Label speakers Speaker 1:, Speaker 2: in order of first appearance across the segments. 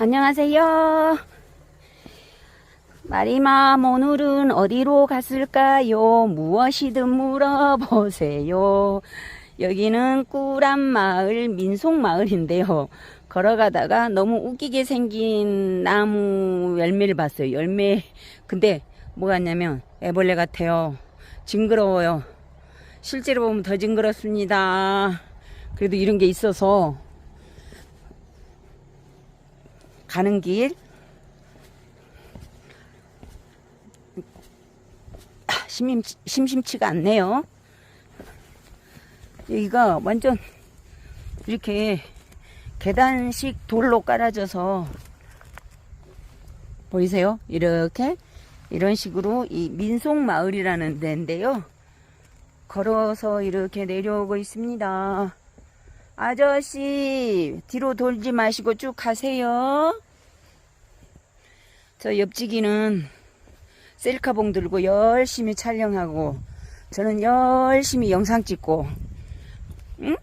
Speaker 1: 안녕하세요. 마리맘 오늘은 어디로 갔을까요? 무엇이든 물어보세요. 여기는 꾸란 마을 민속 마을인데요. 걸어가다가 너무 웃기게 생긴 나무 열매를 봤어요. 열매 근데 뭐 같냐면 애벌레 같아요. 징그러워요. 실제로 보면 더 징그럽습니다. 그래도 이런 게 있어서 가는 길 아, 심심, 심심치가 않네요. 여기가 완전 이렇게 계단식 돌로 깔아져서 보이세요? 이렇게 이런 식으로 이 민속 마을이라는 데인데요. 걸어서 이렇게 내려오고 있습니다. 아저씨, 뒤로 돌지 마시고 쭉 가세요. 저 옆지기는 셀카봉 들고 열심히 촬영하고, 저는 열심히 영상 찍고, 응?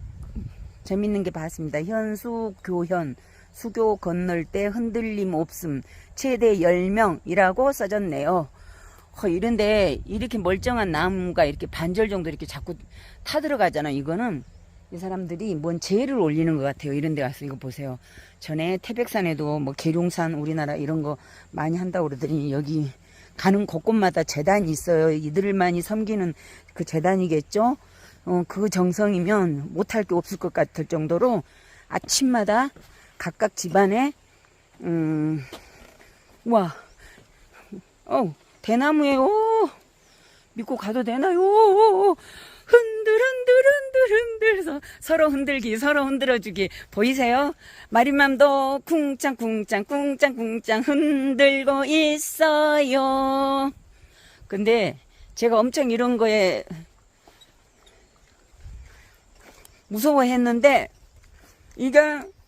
Speaker 1: 재밌는 게 봤습니다. 현수 교현, 수교 건널 때 흔들림 없음, 최대 10명이라고 써졌네요. 허, 이런데 이렇게 멀쩡한 나무가 이렇게 반절 정도 이렇게 자꾸 타들어가잖아. 이거는 이 사람들이 뭔 재를 올리는 것 같아요. 이런 데 가서 이거 보세요. 전에 태백산에도 뭐 계룡산 우리나라 이런 거 많이 한다고 그러더니 여기 가는 곳곳마다 재단이 있어요. 이들만이 섬기는 그 재단이겠죠? 어, 그 정성이면 못할 게 없을 것 같을 정도로 아침마다 각각 집안에, 음, 와, 어, 대나무에, 오, 믿고 가도 되나요? 오, 흔들, 흔들, 흔들, 흔들서 서로 흔들기, 서로 흔들어주기. 보이세요? 마리맘도 쿵짱, 쿵짱, 쿵짱, 쿵짱 흔들고 있어요. 근데 제가 엄청 이런 거에 무서워했는데 이게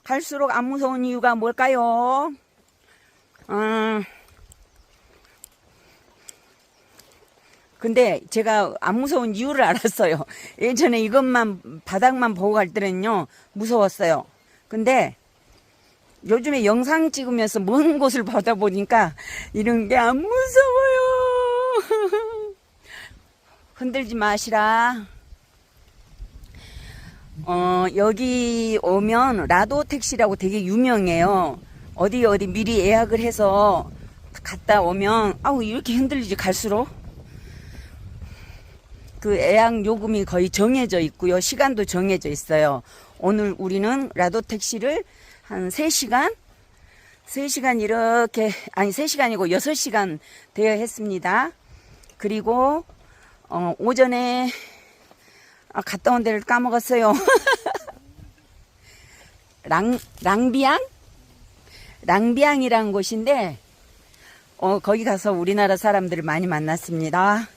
Speaker 1: 갈수록 안 무서운 이유가 뭘까요? 아, 근데 제가 안 무서운 이유를 알았어요. 예전에 이것만 바닥만 보고 갈 때는요 무서웠어요. 근데 요즘에 영상 찍으면서 먼 곳을 보다 보니까 이런 게 안 무서워요. 흔들지 마시라. 어, 여기 오면 라도 택시라고 되게 유명해요. 어디 어디 미리 예약을 해서 갔다 오면 아우 이렇게 흔들리지 갈수록 그 예약 요금이 거의 정해져 있고요. 시간도 정해져 있어요. 오늘 우리는 라도 택시를 한 3시간 3시간 이렇게 아니 3시간이고 6시간 대여했습니다. 그리고 어, 오전에 아, 갔다 온 데를 까먹었어요. 랑, 랑비앙? 랑비앙이라는 곳인데, 어, 거기 가서 우리나라 사람들을 많이 만났습니다.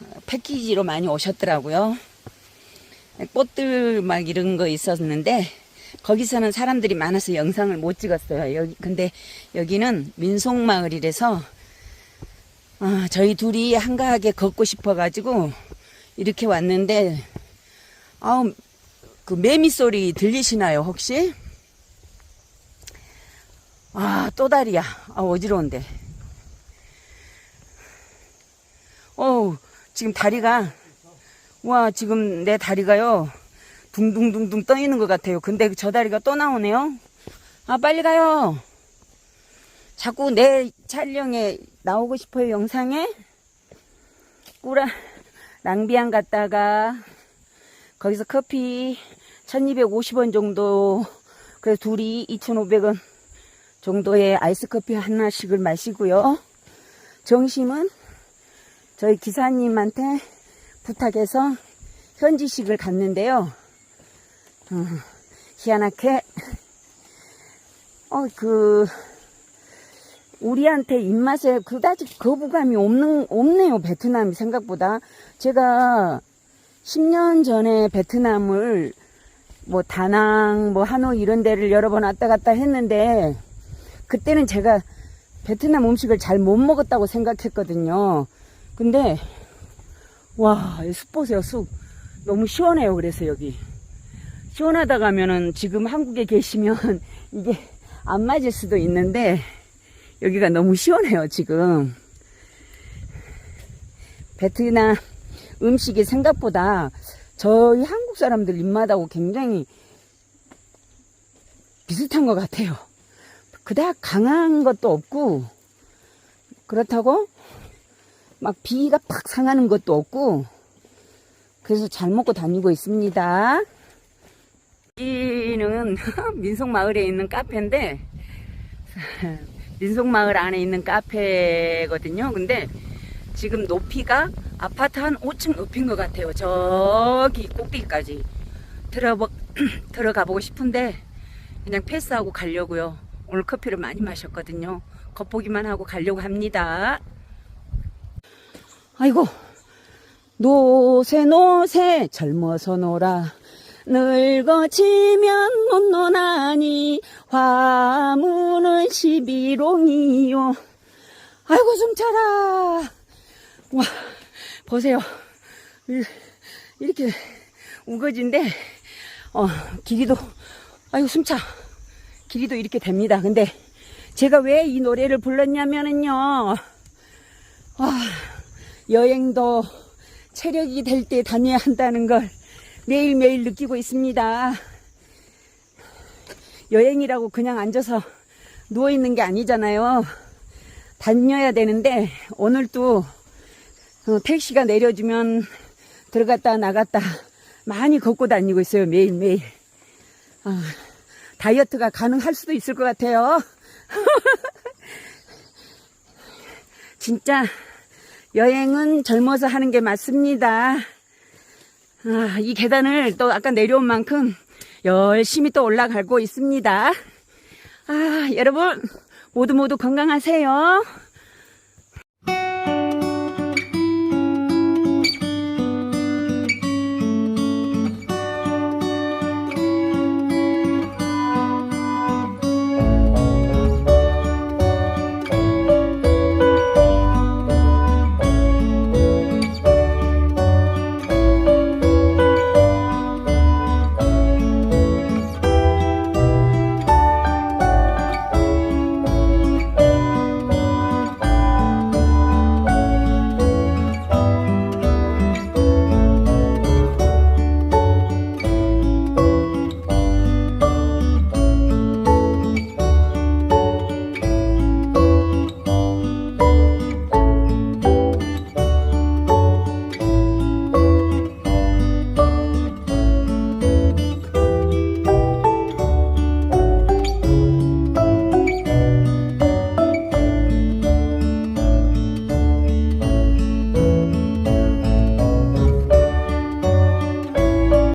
Speaker 1: 어, 패키지로 많이 오셨더라고요. 꽃들 막 이런 거 있었는데, 거기서는 사람들이 많아서 영상을 못 찍었어요. 여기, 근데 여기는 민속마을이라서, 어, 저희 둘이 한가하게 걷고 싶어가지고, 이렇게 왔는데, 아우, 그 매미 소리 들리시나요, 혹시? 아, 또 다리야. 아, 어지러운데. 어우, 지금 다리가, 와, 지금 내 다리가요, 둥둥둥둥 떠 있는 것 같아요. 근데 저 다리가 또 나오네요. 아, 빨리 가요. 자꾸 내 촬영에 나오고 싶어요, 영상에. 꾸라, 랑비안 갔다가, 거기서 커피 1250원 정도, 그래서 둘이 2500원 정도의 아이스 커피 하나씩을 마시고요. 점심은 저희 기사님한테 부탁해서 현지식을 갔는데요. 어, 희한하게, 어, 그, 우리한테 입맛에 그다지 거부감이 없는, 없네요, 베트남이 생각보다. 제가 10년 전에 베트남을 뭐 다낭, 뭐 하노이 이런 데를 여러 번 왔다 갔다 했는데, 그때는 제가 베트남 음식을 잘 못 먹었다고 생각했거든요. 근데, 와, 숲 보세요, 숲. 너무 시원해요, 그래서 여기. 시원하다 가면은 지금 한국에 계시면 이게 안 맞을 수도 있는데 여기가 너무 시원해요 지금 베트남 음식이 생각보다 저희 한국 사람들 입맛하고 굉장히 비슷한 것 같아요 그닥 강한 것도 없고 그렇다고 막 비가 팍 상하는 것도 없고 그래서 잘 먹고 다니고 있습니다. 여기는 민속마을에 있는 카페인데 민속마을 안에 있는 카페거든요. 근데 지금 높이가 아파트 한 5층 높인 것 같아요. 저기 꼭대기까지 들어보, 들어가 보고 싶은데 그냥 패스하고 가려고요. 오늘 커피를 많이 마셨거든요. 겉보기만 하고 가려고 합니다. 아이고 노세 노세 젊어서 놀아. 늙어지면 못 노나니 화무는 시비롱이요. 아이고 좀 차라. 와 보세요. 이- 이렇게 우거진데 어 길이도 아이고 숨차. 길이도 이렇게 됩니다. 근데 제가 왜 이 노래를 불렀냐면은요. 아 여행도 체력이 될 때 다녀야 한다는 걸 매일매일 느끼고 있습니다. 여행이라고 그냥 앉아서 누워있는 게 아니잖아요. 다녀야 되는데, 오늘도 어, 택시가 내려주면 들어갔다 나갔다 많이 걷고 다니고 있어요. 매일매일. 아, 다이어트가 가능할 수도 있을 것 같아요. 진짜 여행은 젊어서 하는 게 맞습니다. 아, 이 계단을 또 아까 내려온 만큼 열심히 또 올라가고 있습니다. 아, 여러분 모두 모두 건강하세요.